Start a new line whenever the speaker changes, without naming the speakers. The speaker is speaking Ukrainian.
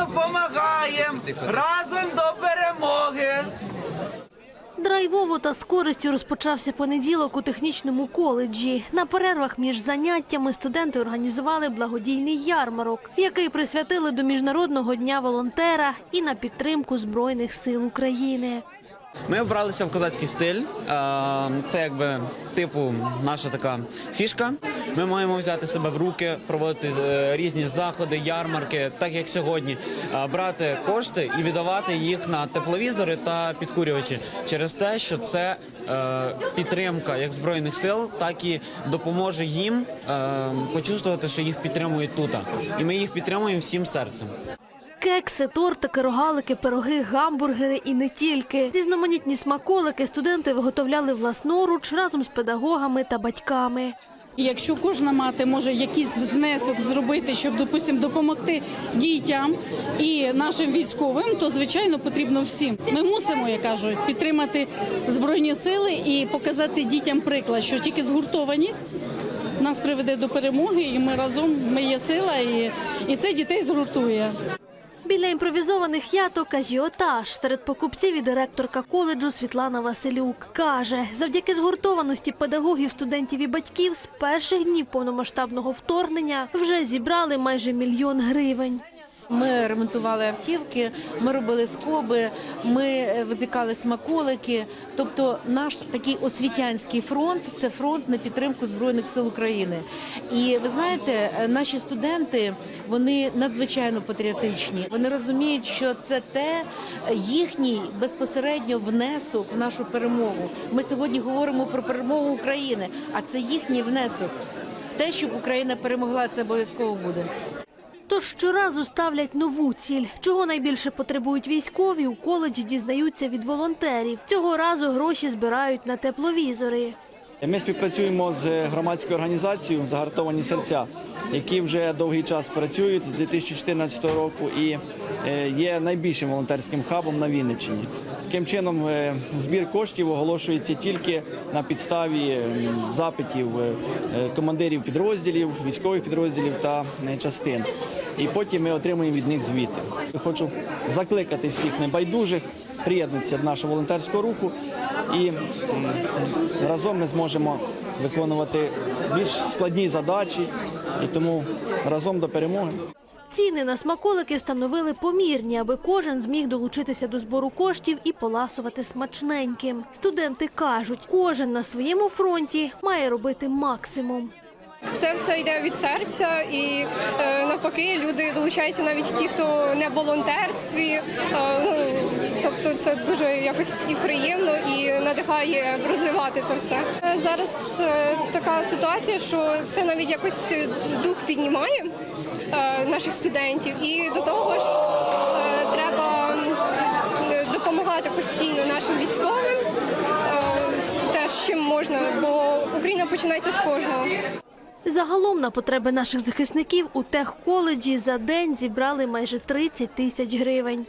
допомагаємо разом до перемоги.
Драйвово та з користю розпочався понеділок у технічному коледжі. На перервах між заняттями студенти організували благодійний ярмарок, який присвятили до Міжнародного дня волонтера і на підтримку Збройних сил України.
Ми обралися в козацький стиль. Це якби типу наша така фішка. Ми маємо взяти себе в руки, проводити е, різні заходи, ярмарки, так як сьогодні, брати кошти і віддавати їх на тепловізори та підкурювачі через те, що це е, підтримка як збройних сил, так і допоможе їм е, почувствувати, що їх підтримують тут. І ми їх підтримуємо всім серцем.
Кекси, тортики, рогалики, пироги, гамбургери і не тільки. Різноманітні смаколики студенти виготовляли власноруч разом з педагогами та батьками.
Якщо кожна мати може якийсь внесок зробити, щоб допустим, допомогти дітям і нашим військовим, то звичайно потрібно всім. Ми мусимо, я кажу, підтримати збройні сили і показати дітям приклад, що тільки згуртованість нас приведе до перемоги, і ми разом ми є сила, і, і це дітей згуртує.
Біля імпровізованих яток ажіотаж. Серед покупців і директорка коледжу Світлана Василюк каже, завдяки згуртованості педагогів, студентів і батьків з перших днів повномасштабного вторгнення вже зібрали майже мільйон гривень.
Ми ремонтували автівки, ми робили скоби, ми е, випікали смаколики. Тобто, наш такий освітянський фронт це фронт на підтримку збройних сил України. І ви знаєте, е, наші студенти вони надзвичайно патріотичні. Вони розуміють, що це те їхній безпосередньо внесок в нашу перемогу. Ми сьогодні говоримо про перемогу України, а це їхній внесок те, щоб Україна перемогла. Це обов'язково буде.
Щоразу ставлять нову ціль. Чого найбільше потребують військові, у коледжі дізнаються від волонтерів. Цього разу гроші збирають на тепловізори.
Ми співпрацюємо з громадською організацією Загартовані серця, які вже довгий час працюють з 2014 року і е, є найбільшим волонтерським хабом на Вінниччині. Таким чином, е, збір коштів оголошується тільки на підставі запитів е, е, командирів підрозділів, військових підрозділів та частин. І потім ми отримуємо від них звіти. Хочу закликати всіх небайдужих приєднатися до нашого волонтерського руху і разом ми зможемо виконувати більш складні задачі і тому разом до перемоги.
Ціни на смаколики встановили помірні, аби кожен зміг долучитися до збору коштів і поласувати смачненьким. Студенти кажуть, кожен на своєму фронті має робити максимум.
Це все йде від серця, і е, навпаки, люди долучаються навіть ті, хто не в волонтерстві. Е, ну, тобто це дуже якось і приємно, і надихає розвивати це все. Е, Зараз така ситуація, що це навіть якось дух піднімає наших студентів, і до того ж треба допомагати постійно нашим військовим. Теж чим можна, бо Україна починається з кожного.
Загалом на потреби наших захисників у техколеджі за день зібрали майже 30 тисяч гривень.